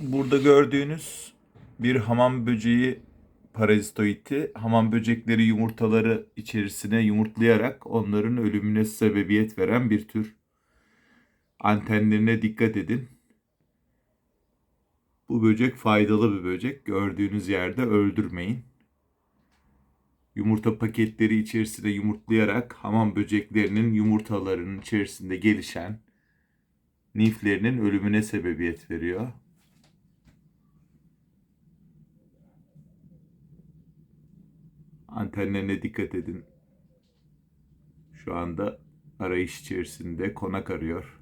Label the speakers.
Speaker 1: Burada gördüğünüz bir hamam böceği parazitoidi. Hamam böcekleri yumurtaları içerisine yumurtlayarak onların ölümüne sebebiyet veren bir tür. Antenlerine dikkat edin. Bu böcek faydalı bir böcek. Gördüğünüz yerde öldürmeyin. Yumurta paketleri içerisine yumurtlayarak hamam böceklerinin yumurtalarının içerisinde gelişen niflerinin ölümüne sebebiyet veriyor. Antenlerine dikkat edin. Şu anda arayış içerisinde konak arıyor.